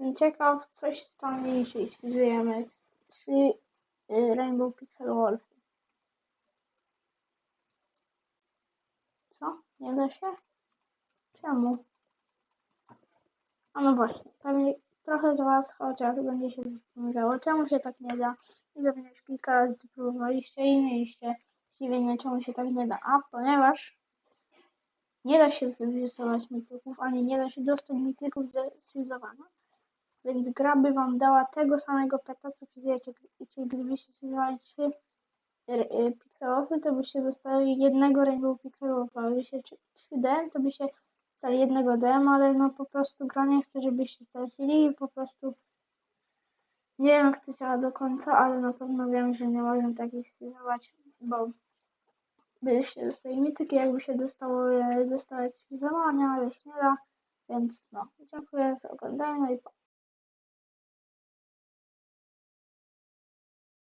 Jestem ciekaw, co się stanie, jeśli sfizujemy trzy y, Rainbow Pixel Wolfy. Co? Nie da się? Czemu? A no właśnie, pewnie trochę z Was chociaż będzie się zastanawiało, czemu się tak nie da. I pewnie kilka razy próbowaliście i mieliście zdziwienie, czemu się tak nie da. A ponieważ nie da się wyrysować mityków, ani nie da się dostać mityków ze sfrizowania, więc gra by Wam dała tego samego peta, co fizujecie. I czyli gdybyście trzy y, pikselowy, to byście dostali jednego Rainbow Pixelowego, a gdybyście 3D, to byście dostali jednego DM, ale no po prostu gra nie chce, żebyście stracili i po prostu nie wiem jak to działa do końca, ale na pewno wiem, że nie można takich sfrizować, bo by się dostali mityki, jakby się dostało ale się nie da, więc no, dziękuję za oglądanie i pa.